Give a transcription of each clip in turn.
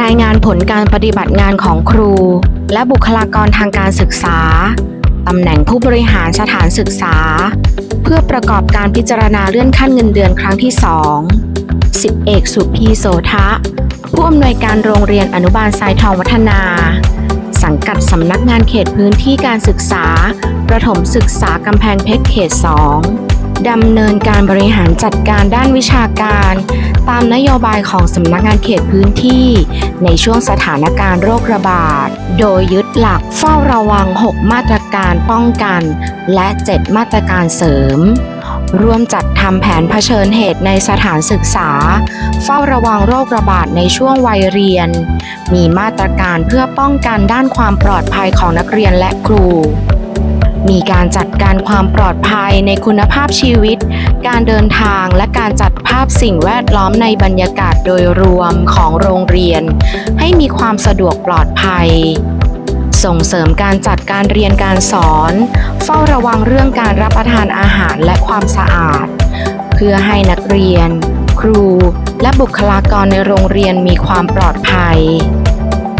รายงานผลการปฏิบัติงานของครู และบุคลากรทางการศึกษา ตำแหน่งผู้บริหารสถานศึกษา เพื่อประกอบการพิจารณาเลื่อนขั้นเงินเดือนครั้งที่2สิบเอกสุพีโสทะ ผู้อำนวยการโรงเรียนอนุบาลทรายทองวัฒนา สังกัดสำนักงานเขตพื้นที่การศึกษา ประถมศึกษากำแพงเพชรเขต 2 ดำเนินการบริหารจัดการด้านวิชาการ ตามนโยบายของสำนักงานเขตพื้นที่ ในช่วงสถานการณ์โรคระบาด โดยยึดหลักเฝ้าระวัง 6 มาตรการป้องกัน และ 7 มาตรการเสริม ร่วมจัดทำแผนเผชิญเหตุในสถานศึกษา เฝ้าระวังโรคระบาดในช่วงวัยเรียน มีมาตรการเพื่อป้องกันด้านความปลอดภัยของนักเรียนและครู มีการจัดการความปลอดภัยในคุณภาพชีวิต การเดินทางและการจัดภาพสิ่งแวดล้อมในบรรยากาศโดยรวมของโรงเรียน ให้มีความสะดวกปลอดภัย ส่งเสริมการจัดการเรียนการสอน เฝ้าระวังเรื่องการรับประทานอาหารและความสะอาด เพื่อให้นักเรียน ครู และบุคลากรในโรงเรียนมีความปลอดภัย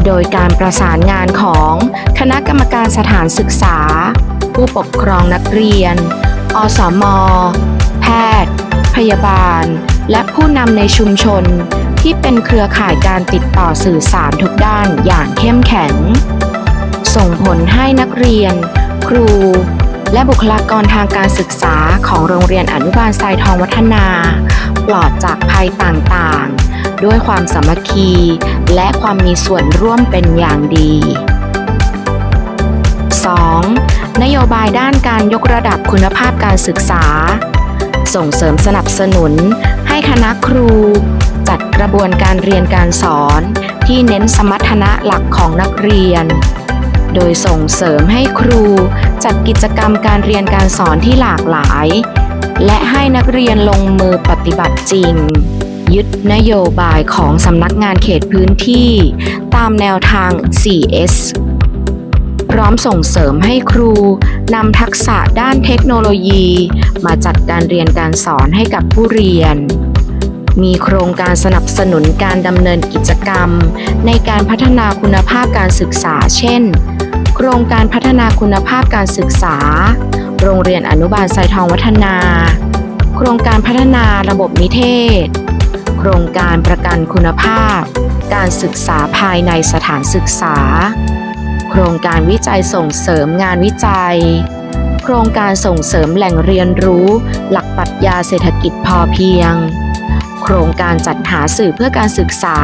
โดยการประสานงานของคณะกรรมการสถานศึกษา ผู้ปกครองนักเรียน อสม แพทย์ พยาบาล และผู้นำในชุมชน ที่เป็นเครือข่ายการติดต่อสื่อสารทุกด้านอย่างเข้มแข็ง ส่งผลให้นักเรียน ครู และบุคลากรทางการศึกษาของโรงเรียนอนุบาลทรายทองวัฒนา ปลอดจากภัยต่างๆ ด้วยความสามัคคี และความมีส่วนร่วมเป็นอย่างดี 2. บายด้านการยกระดับคุณภาพการศึกษา ส่งเสริมสนับสนุน ให้คณะครู จัดกระบวนการเรียนการสอน ที่เน้นสมรรถนะหลักของนักเรียน โดยส่งเสริมให้ครูจัดกิจกรรมการเรียนการสอนที่หลากหลาย และให้นักเรียนลงมือปฏิบัติจริง ยึดนโยบายของสำนักงานเขตพื้นที่ ตามแนวทาง 4S ร้อมส่งเสริมให้ครูนำทักษะด้านเทคโนโลยี มาจัดการเรียนการสอนให้กับผู้เรียน มีโครงการสนับสนุนการดำเนินกิจกรรม ในการพัฒนาคุณภาพการศึกษา เช่น โครงการพัฒนาคุณภาพการศึกษา โรงเรียนอนุบาลไซทองวัฒนา โครงการพัฒนาระบบนิเทศ โครงการประกันคุณภาพ การศึกษาภายในสถานศึกษา โครงการวิจัยส่งเสริมงานวิจัย โครงการส่งเสริมแหล่งเรียนรู้ หลักปรัชญาเศรษฐกิจพอเพียง โครงการจัดหาสื่อเพื่อการศึกษา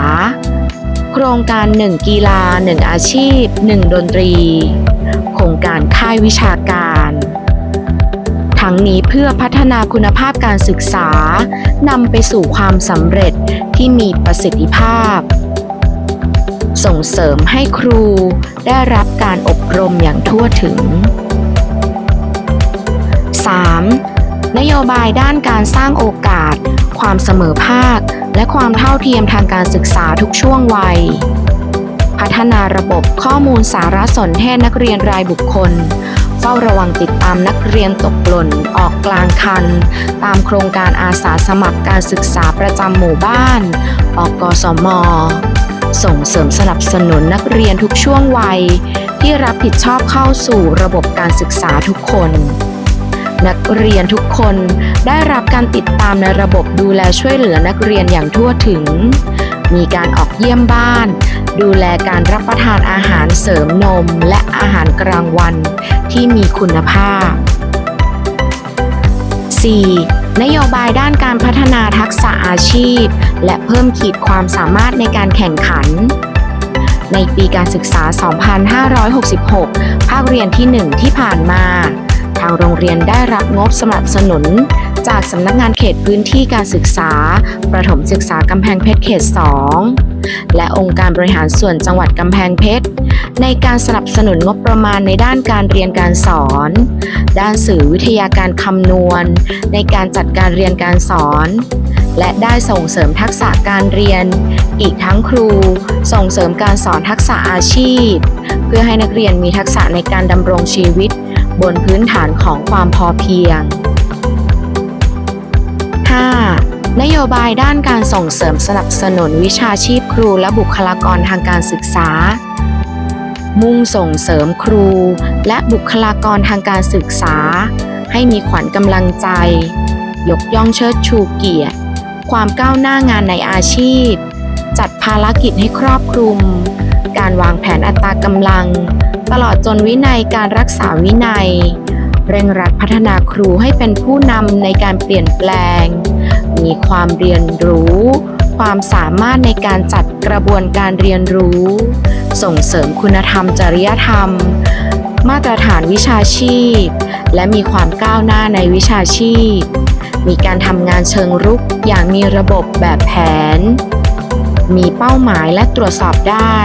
โครงการ 1 กีฬา 1 อาชีพ 1 ดนตรี โครงการค่ายวิชาการ ทั้งนี้เพื่อพัฒนาคุณภาพการศึกษานำไปสู่ความสำเร็จที่มีประสิทธิภาพ ส่งเสริมให้ครูได้รับการอบรมอย่างทั่วถึง 3. นโยบายด้านการสร้างโอกาส ความเสมอภาค และความเท่าเทียมทางการศึกษาทุกช่วงวัย พัฒนาระบบข้อมูลสารสนเทศนักเรียนรายบุคคล เฝ้าระวังติดตามนักเรียนตกหล่น ออกกลางคัน ตามโครงการอาสาสมัครการศึกษาประจำหมู่บ้าน อกกสม ส่งเสริมสนับสนุนนักเรียนทุกช่วงวัย ที่รับผิดชอบเข้าสู่ระบบการศึกษาทุกคน นักเรียนทุกคนได้รับการติดตามในระบบดูแลช่วยเหลือนักเรียนอย่างทั่วถึง มีการออกเยี่ยมบ้าน ดูแลการรับประทานอาหารเสริมนมและอาหารกลางวันที่มีคุณภาพ 4. นโยบายด้านการพัฒนาทักษะอาชีพ และเพิ่มขีดความสามารถในการแข่งขัน ในปีการศึกษา 2566 ภาคเรียนที่ 1 ที่ผ่านมา ทางโรงเรียนได้รับงบสนับสนุน จากสำนักงานเขตพื้นที่การศึกษา ประถมศึกษากำแพงเพชรเขต 2 และองค์การบริหารส่วนจังหวัดกำแพงเพชร ในการสนับสนุนงบประมาณในด้านการเรียนการสอน ด้านสื่อวิทยาการคำนวณ ในการจัดการเรียนการสอน และได้ส่งเสริมทักษะการเรียน อีกทั้งครู ส่งเสริมการสอนทักษะอาชีพ เพื่อให้นักเรียนมีทักษะในการดำรงชีวิต บนพื้นฐานของความพอเพียง 5. นโยบายด้านการส่งเสริมสนับสนุนวิชาชีพครูและบุคลากรทางการศึกษา มุ่งส่งเสริมครู และบุคลากรทางการศึกษา ให้มีขวัญกำลังใจ ยกย่องเชิดชูเกียรติ ความก้าวหน้างานในอาชีพ จัดภารกิจให้ครอบคลุม การวางแผนอัตรากำลัง ตลอดจนวินัยการรักษาวินัย เร่งรัดพัฒนาครูให้เป็นผู้นำในการเปลี่ยนแปลง มีความเรียนรู้ ความสามารถในการจัดกระบวนการเรียนรู้ ส่งเสริมคุณธรรมจริยธรรม มาตรฐานวิชาชีพ และมีความก้าวหน้าในวิชาชีพ มีการทำงานเชิงรุกอย่างมีระบบแบบแผน มีเป้าหมายและตรวจสอบได้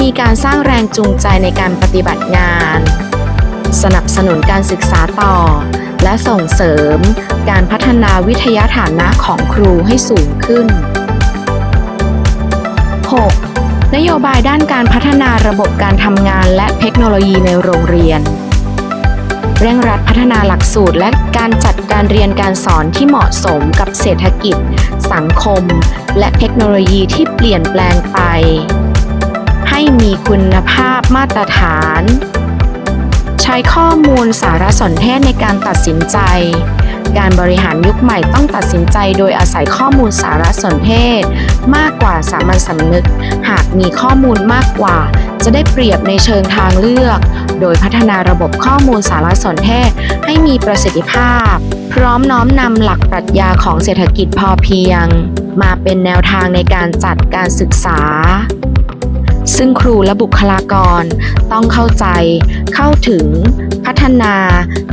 มีการสร้างแรงจูงใจในการปฏิบัติงาน สนับสนุนการศึกษาต่อ และส่งเสริมการพัฒนาวิทยาฐานะของครูให้สูงขึ้น 6. นโยบายด้านการพัฒนาระบบการทำงานและเทคโนโลยีในโรงเรียน เร่งรัดพัฒนาหลักสูตรและการจัดการเรียนการสอนที่เหมาะสมกับเศรษฐกิจ สังคม และเทคโนโลยีที่เปลี่ยนแปลงไป ให้มีคุณภาพมาตรฐาน ช้ข้อมูลสารสนเทศในการตัดสินใจ การบริหารยุคใหม่ต้องตัดสินใจโดยอาศัยข้อมูลสารสนเทศ มากกว่าสามัญสำนึก หากมีข้อมูลมากกว่า จะได้เปรียบในเชิงทางเลือก โดยพัฒนาระบบข้อมูลสารสนเทศให้มีประสิทธิภาพ พร้อมน้อมนำหลักปรัชญาของเศรษฐกิจพอเพียง มาเป็นแนวทางในการจัดการศึกษา ซึ่งครูและบุคลากรต้องเข้าใจ เข้าถึง พัฒนา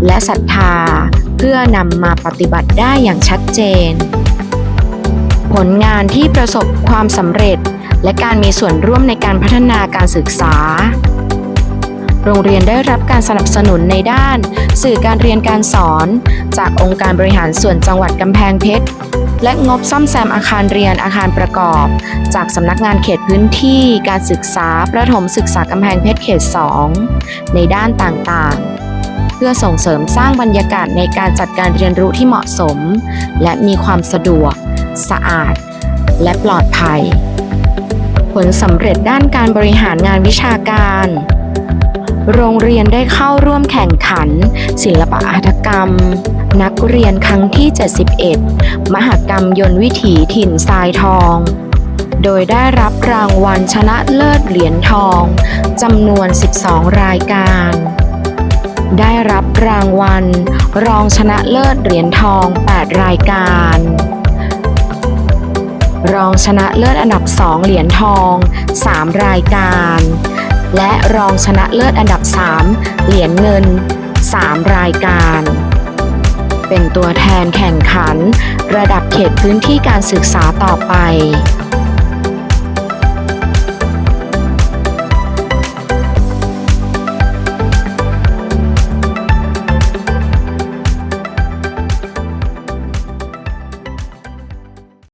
และศรัทธา เพื่อนำมาปฏิบัติได้อย่างชัดเจน ผลงานที่ประสบความสำเร็จ และการมีส่วนร่วมในการพัฒนาการศึกษา โรงเรียนได้รับการสนับสนุนในด้าน สื่อการเรียนการสอน จากองค์การบริหารส่วนจังหวัดกำแพงเพชร และงบซ่อมแซมอาคารเรียนอาคารประกอบ จากสำนักงานเขตพื้นที่การศึกษาประถมศึกษากำแพงเพชรเขต 2 ในด้านต่างๆเพื่อส่งเสริมสร้างบรรยากาศในการจัดการเรียนรู้ที่เหมาะสม และมีความสะดวก สะอาด และปลอดภัย ผลสำเร็จด้านการบริหารงานวิชาการ โรงเรียนได้เข้าร่วมแข่งขัน ศิลปะหัตถกรรม นักเรียนครั้งที่ 71 มหกรรมยนต์วิถีถิ่นทรายทอง โดยได้รับรางวัลชนะเลิศเหรียญทองจำนวน 12 รายการ ได้รับรางวัล รองชนะเลิศเหรียญทอง 8 รายการ รองชนะเลิศอันดับ 2 เหรียญทอง 3 รายการ และรองชนะเลิศอันดับ 3 เหรียญเงิน 3 รายการ เป็นตัวแทนแข่งขัน ระดับเขตพื้นที่การศึกษาต่อไป